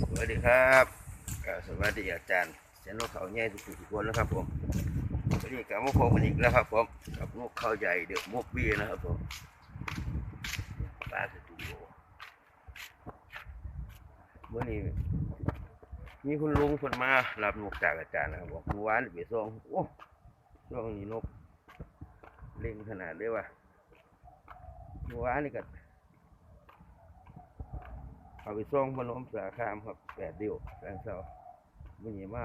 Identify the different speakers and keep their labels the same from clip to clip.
Speaker 1: สวัสดีครับก็สวัสดีอาจารย์เสียนกเขาใหญ่ทุกทุกคนนะครับผมวันนี้กับมุกพบกันอีกแล้วครับผมกับมุกเขาใหญ่เดือดมุกบี้นะครับผมปลาสตูดิโอวันนี้มีคุณลุงคนมารับนกจากอาจารย์นะครับบอกเมื่อวานไปส่งโอ้ช่วงนี้นกเล่งขนาดเลยว่ะเมื่อวานนี่ก็ เอาไปส่งพนมสาคามครับแปดเดียวแรงเสาไม่หนีเมา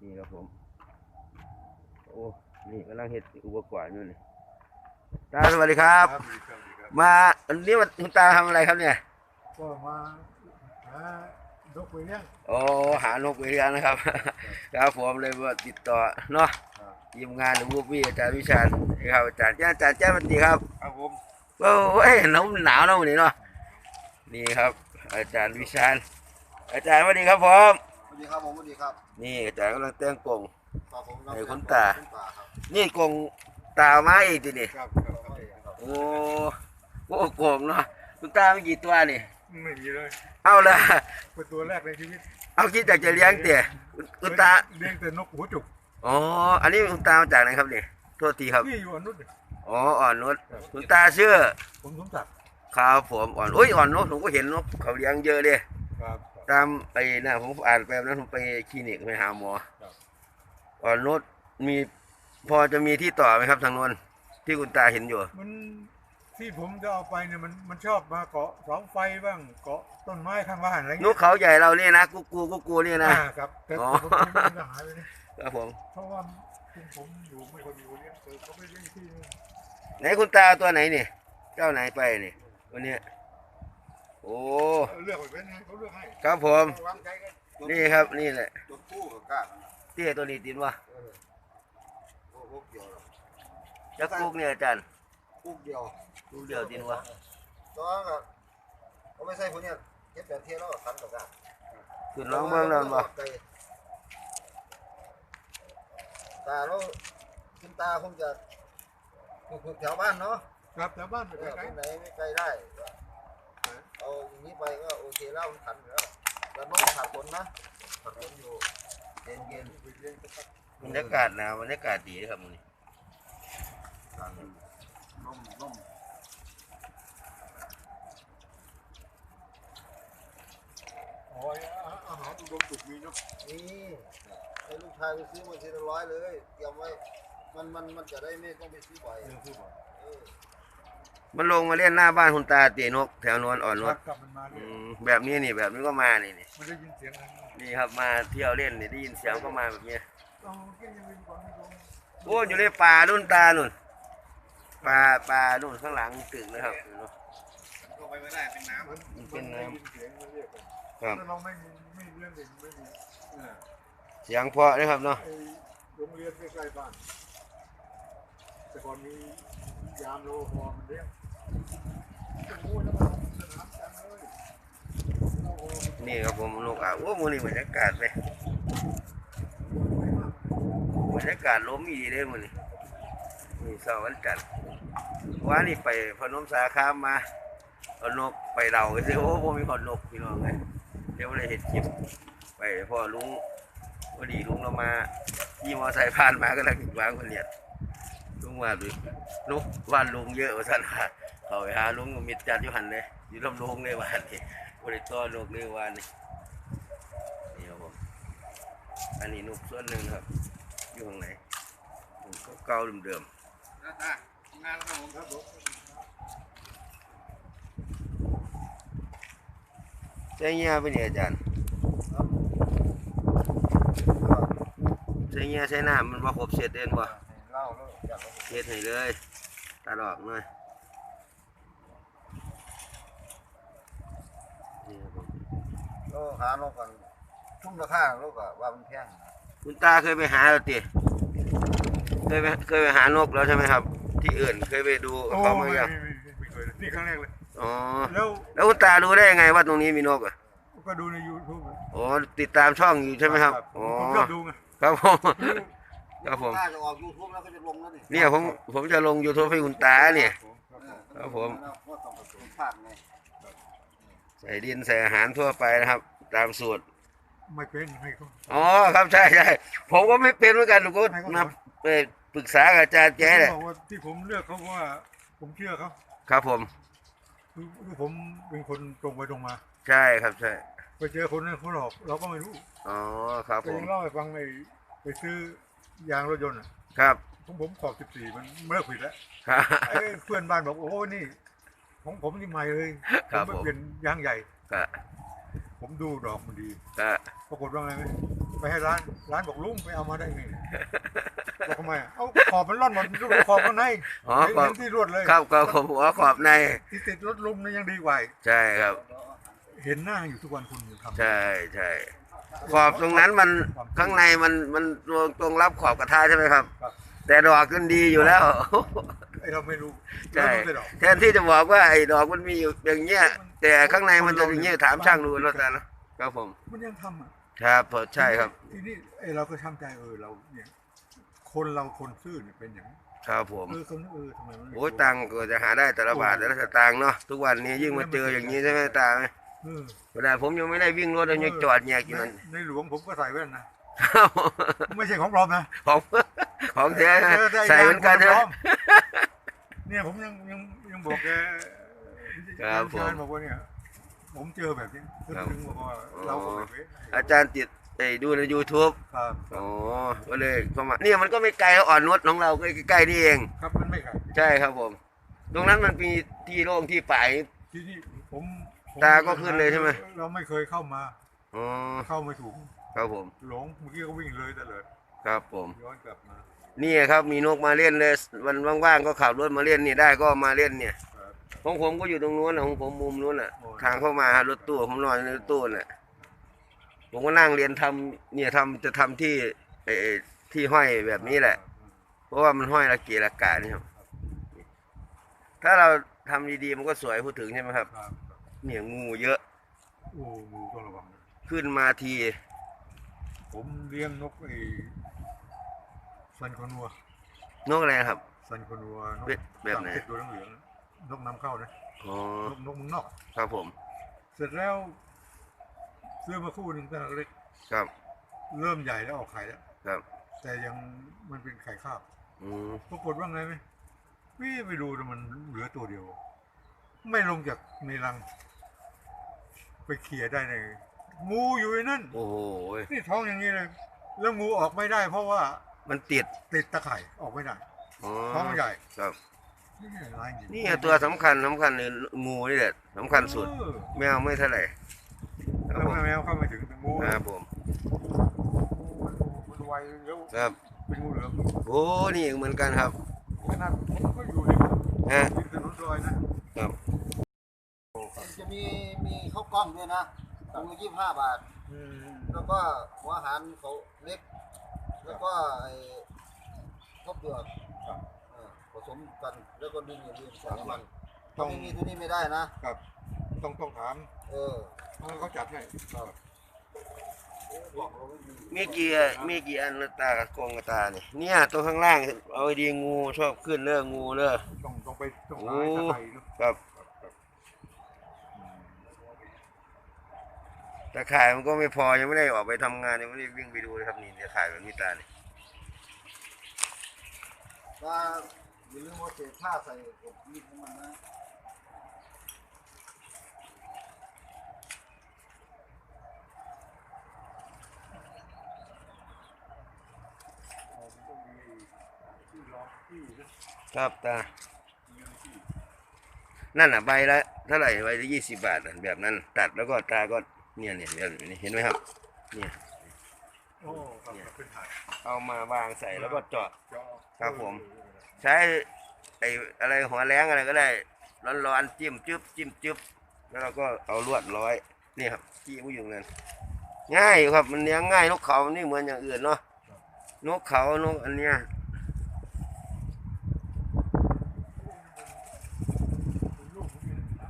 Speaker 1: นี่ครับผม โอ้ นี่กำลังเห็ดอุปกรณ์อยู่นี่ตาสวัสดีครับ
Speaker 2: ครับดีครับดีครับ
Speaker 1: มาอันนี้มาคุณตาทำอะไรครับเนี่ย
Speaker 2: ก็มาหาดกไปเลี้ยง
Speaker 1: โอ้หานกไปเรียนนะครับ ครับผมเลยว่าติดต่อเนาะ
Speaker 2: ครับ
Speaker 1: ทีมงานหรือวูบี้อาจารย์วิชาญนะครับอาจารย์อาจารย์แจ้งวันดีครับ
Speaker 2: ครับผม
Speaker 1: โอ้ยหนาวหนาวเนาะวันนี้เนาะ นี่ครับ อาจารย์วิชาญอาจารย์สวัสดีครับผม
Speaker 3: สวัสดีครับผมสวัสดีครับ
Speaker 1: นี่อาจารย์กำลังแต่งกลง
Speaker 3: ครับผม
Speaker 1: ไอ้คุณตา
Speaker 3: คุณตาครับ
Speaker 1: นี่กลงตาไม้อีกทีนี่
Speaker 2: ครับครับครับ
Speaker 1: โอ้โอ้กลงเนาะคุณตามีกี่ตัวนี่
Speaker 2: ไม่มีเลย
Speaker 1: เอาละ
Speaker 2: เป็นตัวแรกในชีวิต
Speaker 1: เอาคิดจากจะเลี้ยงเตี๋ยคุณคุณตา
Speaker 2: เลี้ยงแต่นกหัวจุก
Speaker 1: อ๋ออันนี้คุณตามาจากไหนครับนี่โทษทีครับ
Speaker 2: นี่อยู่อนุษย์
Speaker 1: อ๋ออ่อนนุชคุณตาเชื่อ
Speaker 2: ผมสมศักดิ์
Speaker 1: ครับผมอ่อนโอ้ยอ่อนนุชผมก็เห็นนกเขาเลี้ยงเยอะเลย
Speaker 2: ครับ
Speaker 1: ตามไปนะผมอ่านไปวันนั้นผมไปคลินิกไปหาหมอ
Speaker 2: ครับ
Speaker 1: อ่อนนุชมีพอจะมีที่ต่อไหมครับทางโน้นที่คุณตาเห็นอยู่
Speaker 2: มันที่ผมจะเอาไปเนี่ยมันมันชอบมาเกาะเสาไฟบ้างเกาะต้นไม้ข้างบ้านอะไร
Speaker 1: น
Speaker 2: เงี้
Speaker 1: กเขาใหญ่เราเนี่ยนะกุ๊กกูกุ๊กกูเนี่ยนะ
Speaker 2: อ่าครับแต่
Speaker 1: อ๋อ
Speaker 2: ผมไม่ได้หายไปนะครับ
Speaker 1: ผม
Speaker 2: เพราะว่าคุณผมอยู่ไม่คนอยู่เนี่ยเออเขาไม่เลี้ยงที่นี่
Speaker 1: ไหนคุณตาเอาตัวไหนนี่เจ้าไหนไปนี่ วันเนี้ยโอ้
Speaker 2: เลือกไปเป็นไงเขาเลือกให้
Speaker 1: ครับผม
Speaker 3: วางใจกัน
Speaker 1: นี่ครับนี่แหละ
Speaker 3: จดคู่กับก้า
Speaker 1: เตี้ยตัวนี้ตินวะ
Speaker 3: เออโอ้โหเดียวหรอก
Speaker 1: จักกุ๊กเนี่ยอาจารย์
Speaker 3: คู่เดียว
Speaker 1: กุ๊กเดียวตินวะ
Speaker 3: ตอนนั้นก็เขาไม่ใช่คนเนี้ยเก็บแต่เที่ยวแล้วก็ขันกับก้า
Speaker 1: ขึ้นร้องเบิ่งแล้วบ่
Speaker 3: ตาเราคุณตาคงจะถูกๆแถวบ้านเนาะ
Speaker 2: ครับแต่บ้านไป
Speaker 3: เออ
Speaker 2: ไหน
Speaker 3: คนไหนไม่ไกลได้ก็เอาอย่างนี้ไปก็โอเคแล้วมันขันอยู่แล้วแต่น้องขาดผลนะขาดผลอยู่เย็นเย็น
Speaker 2: ไปเลี้ยงสัก
Speaker 1: บรรยากาศหนาวบรรยากาศดีครับมื้อนี้
Speaker 3: นุ่มนุ่ม
Speaker 2: อ๋ออาหารอุดมสุขมีเนาะ
Speaker 3: นี่ให้ลูกชายไปซื้อมาทีละร้อยเลยเตรียมไว้มันมันมันจะได้ไม่ต้องไปซื้อบ่อย
Speaker 2: เรื่องที่บอก
Speaker 3: เออ
Speaker 1: มันลงมาเล่นหน้าบ้านคุณตาตีนก แถวนวลอ่อนน
Speaker 2: ค
Speaker 1: ว
Speaker 2: รั
Speaker 1: ล
Speaker 2: บกลับมันมา
Speaker 1: อื
Speaker 2: เนี่ย
Speaker 1: มแบบนี้นี่แบบนี้ก็มานี่นี่
Speaker 2: มันได้ยินเสียงอะไร
Speaker 1: นี่ครับมาเที่ยวเล่นนี่ได้ยินเสียงก็มาแบบนี้
Speaker 2: อ๋อแค่ยังมีความไม่ตรง
Speaker 1: โอ้อยู่ในป่านุ่นตานุ่นป่าป่านุ่นข้างหลังตึกนะครับเนาะ
Speaker 3: ลงไปไม่ได้เป็นน้
Speaker 2: มัน
Speaker 1: มันเป็นน้ำ
Speaker 2: ได้ยินเสียงมันเรียกกัน
Speaker 1: ครับ
Speaker 2: ถ้าเราไม่มีไม่เรื่องเด็กไม่มีเออ
Speaker 1: เสียงเพราะนะครับเนาะ
Speaker 2: ไอ้โรงเรียนใกล้ๆบ้านแต่ก่อนมียามโลพอมันเลี้ยงโอ้ยแล้วมันลงสนามกั นี่
Speaker 1: ครับผมนกอะโอ้มือนี่บรรยากาศเลยบรรยากาศล้มอีดีเลยมือนี่นี่เสาร์วันจันทร์ว่านี่ไปพนมสาคามมาเอานกไปเราไปสิโอ้ผมมีขอนนกพี่น้องเลยเดี๋ยวเลยเห็นคลิปไปพ่อลุงพอดีลุงเรามาขี่มอไซค์ผ่านมาก็เลยวางคนเนียลุงมาดูนกว่านลุงเยอะว่าสันว่า เขาไปหาลุงมิดจัดอยู่หันเลยอยู่ลำลุงเลยวันนี้บริตัวนกเลยวันนี้นี่ครับผมอันนี้นกส่วนหนึ่งครับ อยู่ข้างไหนนกเก่าๆเดิมำ
Speaker 3: นะตางานแล้วครับผม
Speaker 2: ครับผม
Speaker 1: ๆใช่เงี้ยไปเนี่ยอาจารย์ใช่เงี้ยใช่น้ำมันว่าครบเสร็จเด่นบ่
Speaker 3: เล่าแล้วอยากเอา
Speaker 1: เฮ็ดให้เลยตาดอกหน่อยนี่ครับผม
Speaker 3: ก็ หาลงกันชุ่มราคาลูกอะว่ามันแพง
Speaker 1: คุณตาเคยไปหาแล้วติเคยไปเคยไปหานกแล้วใช่ไหมครับ ที่อื่นเคยไปดู
Speaker 2: โอ้
Speaker 1: เขา
Speaker 2: ไม่
Speaker 1: มา
Speaker 2: ไม่
Speaker 1: ยัง
Speaker 2: ไม่ไม่เคยเลยนี่ครั้งแรกเลย
Speaker 1: อ๋อ
Speaker 2: แล้ว
Speaker 1: แล้วคุณตารู้ได้ยังไงว่าตรงนี้มีนกอะ
Speaker 2: ก็ดูในยูทูบ
Speaker 1: อ๋อติดตามช่องอยู่ใช่ไหมครับอ๋อ
Speaker 2: ผมชอบดูไง
Speaker 1: ครับผมครับผม
Speaker 3: ถ้าจะออกยูทูบแล้วก็จะลงแล้วนี่
Speaker 1: เนี่ยผมผมจะลง YouTube ให้คุณตาเนี่ยครับผม
Speaker 3: ก็ต้องผสมภาคไง
Speaker 1: ใส่ดินใส่อาหารทั่วไปนะครับ ตามสูตร
Speaker 2: ไม่เป็นให้เขา
Speaker 1: อ๋อครับใช่ใช่ผมก็ไม่เป็นเหมือนกันผมก็
Speaker 2: ให้เขา
Speaker 1: มา
Speaker 2: สอน
Speaker 1: ไปปรึกษากับอาจารย์แจ๊แหละ
Speaker 2: บอกว่าที่ผมเลือกเขาเพราะว่า ผมเชื่อเขา
Speaker 1: ครับผม
Speaker 2: คือคือผมเป็นคนตรงไปตรงมา
Speaker 1: ใช่ครับใช่
Speaker 2: ไปเจอคนนั้นเขาหลอกเราก็ไม่รู้
Speaker 1: อ๋อครับ
Speaker 2: แต่
Speaker 1: ผม
Speaker 2: ยังเล่าให้ฟังไอ้ไปซื้อยางรถยนต์อะ
Speaker 1: ครับ
Speaker 2: ของผมขอบสิบสี่มันเลิกผิดแล้ว
Speaker 1: ครับ
Speaker 2: ไอ้เพื่อนบ้านบอกโอ้โหนี่ ของผมนี่ใหม่เลย
Speaker 1: ครับ
Speaker 2: ผม
Speaker 1: ผม
Speaker 2: เปลี่ยนยางใหญ่
Speaker 1: ก็
Speaker 2: ผมดูดอกมันดี
Speaker 1: ก็
Speaker 2: ปรากฏว่าไงไหมไปให้ร้าน ร้านบอกลุงไปเอามาได้ไงเนี่ยบอกทำไมอะเอาขอบมันร่อนหมดดูขอบข้างใน
Speaker 1: อ๋อ
Speaker 2: เห็น
Speaker 1: ขอบ
Speaker 2: เห็นที่รวดเลย
Speaker 1: ครับก็ผมหัวขอบใน
Speaker 2: ที่ติดรถลุงนี่ยังดีกว่าอีก
Speaker 1: ใช่ครับ
Speaker 2: เห็นหน้าอยู่ทุกวันคุณทำ
Speaker 1: ใช่ใช่ขอบตรงนั้นมันข้างในมันมันตรงตรงรับขอบกระทะใช่ไหมครับ
Speaker 2: ครับ
Speaker 1: แต่ดอกมันดีอยู่แล้ว
Speaker 2: ไอเราไม่รู้
Speaker 1: ใช่
Speaker 2: เราไม่ได้ดอก
Speaker 1: แทนที่จะบอกว่าไอ้ดอกมันมีอยู่อย่างเงี้ย แต่ข้างในมันจะอย่างเงี้ยถามช่างดูแล้วกันนะครับผม
Speaker 2: มันยังทำอะ
Speaker 1: ครับผมใช่ครับ
Speaker 2: ทีนี้ไอเราก็ช่างใจเออเราเนี่ย คนเราคนซื่อเนี่ยเป็นอย่างนี้
Speaker 1: ครับผม
Speaker 2: เออคนเออทำไมมันไม่
Speaker 1: โอ้ยตังค์ก็จะหาได้แต่ละบาทแต่ละสตางค์เนาะทุกวันนี้ยิ่งมาเจออย่างนี้ใช่ไหมตาไหม
Speaker 2: เออ
Speaker 1: เวลาผมยังไม่ได้วิ่งรถเลยยังจอดแยกอยู่นั่น
Speaker 2: ในหลวงผมก็ใส่แว่นนะ
Speaker 1: ครับ
Speaker 2: ไม่ใช่ของปลอมนะ
Speaker 1: ของของแท้นะ
Speaker 2: เออแต่
Speaker 1: ใส่เหมือนกันใช่
Speaker 2: เนี่ยผมยังยังยังบอกแก
Speaker 1: ครับผม
Speaker 2: ชาญบอกว่าเนี่ยผมเจอแบบนี้ถึงบอกว่าเราก็แบบนี้
Speaker 1: อาจารย์ติดไอ้ดูใน YouTube
Speaker 2: ครับ
Speaker 1: อ๋อก็เลยเข้ามาเนี่ยมันก็ไม่ไกลอ่อนนุชของเราก็ใกล้ๆนี่เอง
Speaker 2: ครับมันไม่ไกล
Speaker 1: ใช่ครับผม ตรงนั้นมันมีที่โล่งที่ป่าย
Speaker 2: ที่นี่ผมผม
Speaker 1: ตาก็ขึ้นเลยใช่ไหม
Speaker 2: เราไม่เคยเข้ามา
Speaker 1: อ๋อ
Speaker 2: เข้าไม่ถูก
Speaker 1: ครับผม
Speaker 2: หลงเมื่อกี้ก็วิ่งเลยแต่เลย
Speaker 1: ครับผม
Speaker 2: ย้อนกลับมา
Speaker 1: นี่ครับมีนกมาเล่นเลยวันว่างๆก็ขับรถมาเล่นนี่ได้ก็มาเล่นเนี่ย
Speaker 2: ครับ
Speaker 1: ของผมก็อยู่ตรงนู้นนะของผมมุมนู้นน่ะ
Speaker 2: โอ้ย
Speaker 1: ทางเข้ามารถตู้ผมนอนในรถตู้น่ะผมก็นั่งเรียนทำเนี่ยทำจะทำที่ไอ้ไอ้ที่ห้อยแบบนี้แหละ เพราะว่ามันห้อยระเกะระกะนี่ครับ ถ้าเราทำดีๆมันก็สวยพูดถึงใช่ไหมครับ
Speaker 2: ครับ
Speaker 1: เนี่ยงูเยอะ
Speaker 2: โอ้งูต้องระวังนะ
Speaker 1: ขึ้นมาที
Speaker 2: ผมเลี้ยงนกไอ้ ซันคอนัวน
Speaker 1: กอะไรครับ
Speaker 2: ซันคอนัวนก
Speaker 1: แบบแบบไหน
Speaker 2: ต่างประเทศตัวเหลืองๆนกนำเข้านะ
Speaker 1: อ๋อน
Speaker 2: กนกเมึงนอก
Speaker 1: ครับผม
Speaker 2: เสร็จแล้ว ซื้อมาคู่หนึ่งตั้งแต่เล็ก
Speaker 1: ครับ
Speaker 2: เริ่มใหญ่แล้วออกไข่แล้ว
Speaker 1: ครับ
Speaker 2: แต่ยังมันเป็นไข่ข้าว
Speaker 1: อืม
Speaker 2: ปรากฏว่าไงไหมพี่ไปดูนะมันเหลือตัวเดียว ไม่ลงจากในรัง ไปเขี่ยได้ไงงูอยู่ในนั่น
Speaker 1: โอ้โห
Speaker 2: นี่ท้องอย่างนี้เลย แล้วงูออกไม่ได้เพราะว่า
Speaker 1: มันติด
Speaker 2: ติดตะไคร่ออกไม่ได้
Speaker 1: อ๋อ
Speaker 2: ท้องมันใหญ่
Speaker 1: ครับ
Speaker 2: นี่ร้ายจริง
Speaker 1: นี่ไงตัวสำคัญสำคัญเลยงูนี่แหละสำคัญสุด
Speaker 2: เออ
Speaker 1: แมวไม่เท่าไหร่ครับ
Speaker 2: แล้ว
Speaker 1: ผม
Speaker 2: แมวเข้ามาถึงงู
Speaker 1: ครับผม
Speaker 2: มันไวแล้ว
Speaker 1: ครับ
Speaker 2: เป็นงูเหลือม
Speaker 1: โอ้นี่เหมือนกันครับ
Speaker 2: ขนาดผมก็อยู่ใน
Speaker 1: ฮะ
Speaker 2: ริมถนนซอยนะครับ
Speaker 3: จะมีมีข้าวกล้องด้วยนะถุงละยี่สิบห้าบาท
Speaker 2: อืม
Speaker 3: แล้วก็หัวอาหารเขาเล็ก แล้วก็ไอ้ข้าวเปลือกเออผสมกัน แล้วก็ดึงอย่าลืมใส่น้ำมัน
Speaker 2: ต้
Speaker 3: ถ้า
Speaker 2: อง
Speaker 3: ไม่มีตัวนี้ไม่ได้นะ
Speaker 2: ครับต้องต้องถาม
Speaker 3: เออ
Speaker 2: เขาจัดให้ครับ
Speaker 3: บอกเราไม่มี
Speaker 1: มีกี่มีกี่อันละตากับกรงกับตาเนี่ยเนี่ยตัวข้างล่างเอาไว้ดีงูชอบขึ้นเรื่องงูเด้อ
Speaker 2: ต้องต้องไปต้อง
Speaker 1: โอ้
Speaker 2: หาตะไคร้เนอะ
Speaker 1: ครับ
Speaker 2: ครับครับอืม
Speaker 1: ตะข่ายมันก็ไม่พอยังไม่ได้ออกไปทำงานยังไม่ได้วิ่งไปดูเลยครับนี่ตะข่ายแบบนี้ตาเนี่ย
Speaker 3: ถ้าอย่าลืมว่าเศษผ้าใส่กับมีดของมันนะ
Speaker 2: มันต้องมีที่รองที่นะครับ
Speaker 1: ตา นั่นอะใบละเท่าไหร่ใบละยี่สิบบาทอะแบบนั้น ตัดแล้วก็ตาก็ เนี่ยเนี่ยแบบนี้เห็นไหมครับ เนี่ย
Speaker 2: โอ้ครับครับเป็นถ่าย
Speaker 1: เอามาวางใส่แล้วก็เจาะ
Speaker 2: เจาะ
Speaker 1: ครับผม ใช้ไอ้อะไรหัวแรงอะไรก็ได้ ร้อนๆจิ้มจึ๊บจิ้มจึ๊บแล้วเราก็เอาลวดร้อยนี่ครับจี้ผู้อยู่นั่นง่ายอยู่ครับมันเลี้ยงง่ายนกเขามันไม่เหมือนอย่างอื่นเนาะนกเขานกอันเนี้ย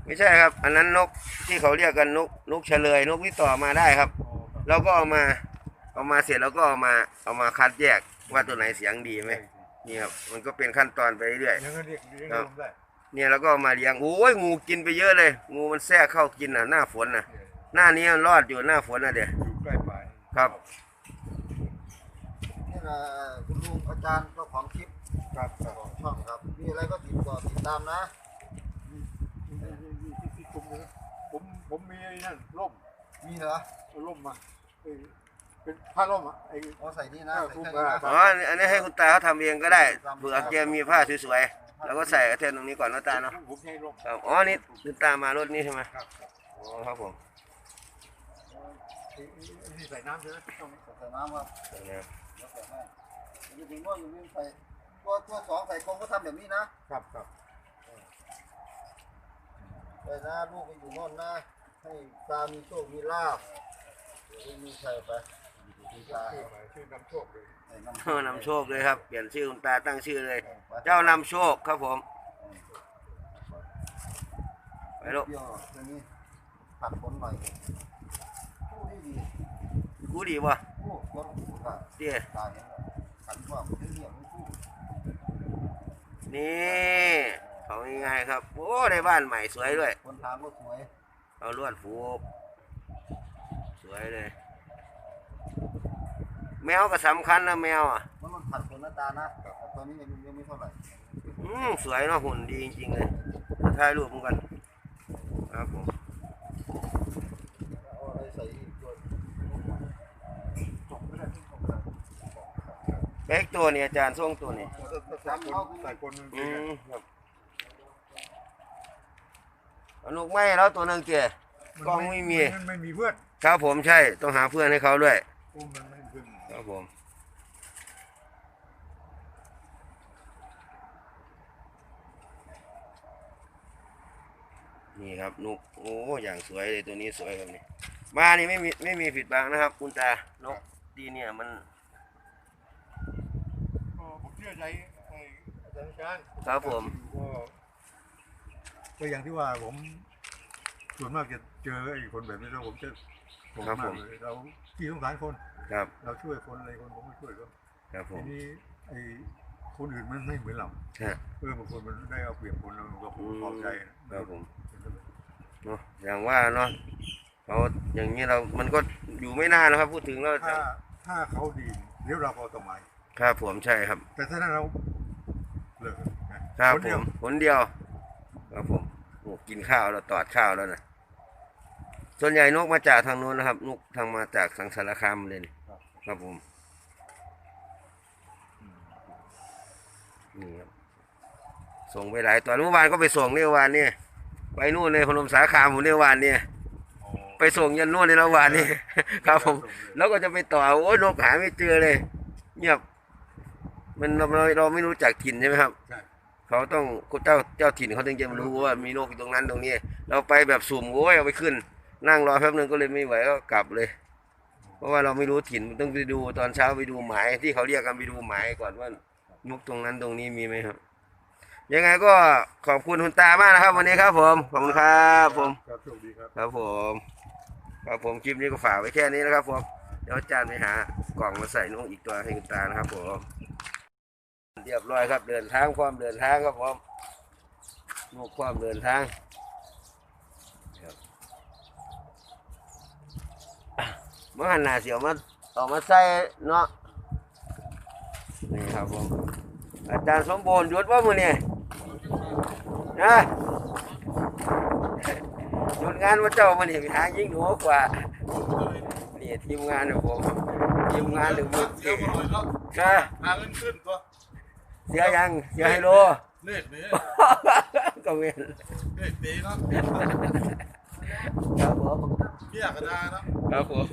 Speaker 1: ไม่ใช่ครับ อันนั้นนกที่เขาเรียกกันนกนกเฉลยนกที่ต่อมาได้ครับ
Speaker 2: โอ้ครับ
Speaker 1: เราก็เอามาเอามาเสร็จแล้วก็เอามาเอามาคัดแยกว่าตัวไหนเสียงดีไหมนี่ครับมันก็เป็นขั้นตอนไปเรื่อย
Speaker 2: ยังไงเรียกเรียก
Speaker 1: ครับ
Speaker 2: ลมได้
Speaker 1: นเนี่ยแล้วก็เอามาเลี้ยงโอ้ยงูกินไปเยอะเลย งูมันแทรกเข้ากินอะหน้าฝนน่ะ หน้านี้มันรอดอยู่หน้าฝนน่ะเดี๋ยว
Speaker 2: อยู่ใกล้ป่า
Speaker 1: ครับ
Speaker 3: นี่นะคุณลุงอาจารย์เจ้าของคลิป
Speaker 2: ครับครับ
Speaker 3: ของช่องครับ มีอะไรก็ติดต่อติดตามนะ
Speaker 2: นี่นี่นี่ที่ที่คุมนะผมผมมี ไอ้นั่นร่ม
Speaker 3: มีเหรอ
Speaker 2: เอาร่มมาไอ้เป็นผ้าร่มอะไอ้
Speaker 3: เอาใส่นี่นะ
Speaker 2: เออ
Speaker 3: ใส่
Speaker 2: คุม
Speaker 3: แค่นี้นะ
Speaker 2: มา
Speaker 1: อ๋ออันนี้ให้คุณตาเขาทำเองก็ได้เผื่อแกมีผ้าสวยๆแล้วก็ใส่กระเทียมตรงนี้ก่อนนะตาเนาะ
Speaker 2: ผมให้ร่ม
Speaker 1: ครับอ๋อนี่คุณตามารถนี้ใช่ไหม
Speaker 2: ครับครับ
Speaker 1: อ๋อครับผม
Speaker 2: ไอ้ไอ้ไอ้นี่ใส่น้ำใช่ไหมต้อง
Speaker 3: ใส่น้ำครับ
Speaker 1: เดี๋ยวนะ
Speaker 3: แล้วใส่ให้เดี๋ยวถึงว่าอยู่นี่ใส่ตัวตัวสองใส่กรงก็ทำแบบนี้นะครับ
Speaker 2: ครับ
Speaker 3: ใส่นะลูกไปอยู่โน่นนะ ให้ตามีโชค มีลาบเดี๋ยวมีใส่ไปมีตา
Speaker 2: ชื่ออะไรชื่อนำโชคเลย
Speaker 3: ใส่น้ำ
Speaker 1: เออนำโชคเลยครับ เปลี่ยนชื่อคุณตาตั้งชื่อเลย
Speaker 3: ไป
Speaker 1: เจ้านำโชคครับผม ไปลูก
Speaker 3: เปรี้ยวตรงนี้ผัดผลหน่อยผู้ที่ดี
Speaker 1: กูดีป่ะ
Speaker 3: ผู้คนผู้ตา
Speaker 1: เตี้ย
Speaker 3: ตายแล้วขันว่ามันเหี่ยวไม่ผู้
Speaker 1: นี่เขาง่ายๆครับ โอ้ ได้บ้านใหม่สวยด้วย
Speaker 3: คนถามก็สวย
Speaker 1: เอาลวดผูกสวยเลย แมวก็สำคัญนะแมวอะ
Speaker 3: มันมันผัดผลหน้าตานะแต่ตอนนี้ยังยังไม่เท่าไหร่
Speaker 1: อืมสวยเนาะหุ่นดีจริงๆเลยถ่ายรูปมันกันครับผม
Speaker 3: เอาอะไรใส่อีกตัว
Speaker 2: จบไม่ได้ที่ผมใส่
Speaker 1: เป๊กตัวนี้อาจารย์ส่งตัวนี้
Speaker 2: ใส่คนใส่คนหนึ่ง
Speaker 1: อืมครับ เอาลูกไม้แล้วตัวหนึงเจ๊กล้องไม่มี
Speaker 2: นไม่มีเพื่อน
Speaker 1: ครับผมใช่ต้องหาเพื่อนให้เขาด้วย
Speaker 2: โอ้มันไม่มีเพื่อน
Speaker 1: ครับผม นี่ครับนกโอ้อย่างสวยเลยตัวนี้สวยครับนี่มานี่ไม่มีไม่มีผิดบังนะครับ คุณตานกดีเนี่ยมัน
Speaker 2: ก็ผมเชื่อใจไอ้อาจารย์อาจารย์
Speaker 1: ครับผม
Speaker 2: ก็ ก็อย่างที่ว่าผมส่วนมากจะเจอไอ้คนแบบนี้แล้วผมจะโกรธมากเลยเราที่สงสารคน
Speaker 1: ครับ
Speaker 2: เราช่วยคนอะไรคนผมไม่ช่วยก็
Speaker 1: ครับผ
Speaker 2: ที
Speaker 1: ม
Speaker 2: นี้ไอ้คนอื่นมันไม่เหมือนเรา
Speaker 1: ฮะ
Speaker 2: เออบางคนมันได้เอาเปรียบคนเราก็
Speaker 1: อืม
Speaker 2: พอใจ
Speaker 1: ครับผมเนาะอย่างว่าเนาะเขาอย่างนี้เรามันก็อยู่ไม่นานนะครับ พูดถึงแล้ว
Speaker 2: ถ้าถ้าเขาดีเดี๋ยวเราก็ต้องมา
Speaker 1: ครับผมใช่ครับ
Speaker 2: แต่ถ้าเราเลิกนะครับน
Speaker 1: ผ
Speaker 2: เดียว
Speaker 1: มผลเดียวครับผมโอ้ กินข้าวแล้วตอดข้าวแล้วนะส่วนใหญ่นกมาจากทางนู้นนะครับ นกทางมาจากสังสารคามเลยนี่ครับผมนี่ครับส่งไปหลายตอนเมื่อวานก็ไปส่งเนี่ยวันนี่ไปนู่นเลยพนมสาคามผมเนี่ยวันนี่
Speaker 2: อ๋อ
Speaker 1: ไปส่งยันนู่นในระหว่างนี้ครับผม แล้วก็จะไปต่อโอ้ยนกหาไม่เจอเลยเงียบมันเราเราเราไม่รู้จักถิ่นใช่ไหมครับ
Speaker 2: ใช่
Speaker 1: เขาต้องเจ้าเจ้าถิ่นเขาถึงจะรู้ว่ามีนกอยู่ตรงนั้นตรงนี้ เราไปแบบสุ่มโอ้ยเอาไปขึ้น นั่งรอแป๊บนึงก็เลยไม่ไหวก็กลับเลย เพราะว่าเราไม่รู้ถิ่นต้องไปดูตอนเช้าไปดูหมายที่เขาเรียกกันไปดูหมายก่อนว่านกตรงนั้นตรงนี้มีไหมครับ ยังไงก็ขอบคุณคุณตามากนะครับ วันนี้ครับผมขอบคุณครับผม
Speaker 2: ครับโชคดีครับ
Speaker 1: ครับผมครับผมคลิปนี้ก็ฝากไว้แค่นี้นะครับผมเดี๋ยวอาจารย์ไปหากล่องมาใส่นกอีกตัวให้คุณตานะครับผม เรียบร้อยครับ เดินทางความเดินทางครับผมนกความเดินทางเมื่อหันหน้าเสียวมาเออกมาใส่เนาะนี่ครับผมอาจารย์สมบูรณ์หยุดว่ามือนี่ยนะหยุดงานว่าเจ้ามันเห็นหายิ่งหนูกว่านี่ทีมงานของผมทีมงานหรือมึง
Speaker 4: เสียบ่อยเนะ
Speaker 1: นะ
Speaker 4: หาเงินขึ้นตัว
Speaker 1: เสียยังเสียไฮโล
Speaker 4: เน็ตเนี่ย
Speaker 1: ก็เว้น
Speaker 4: เน็ตตีเนาะ
Speaker 1: ครับผม
Speaker 4: เบี้ยกระดาเนาะ
Speaker 1: ครับผม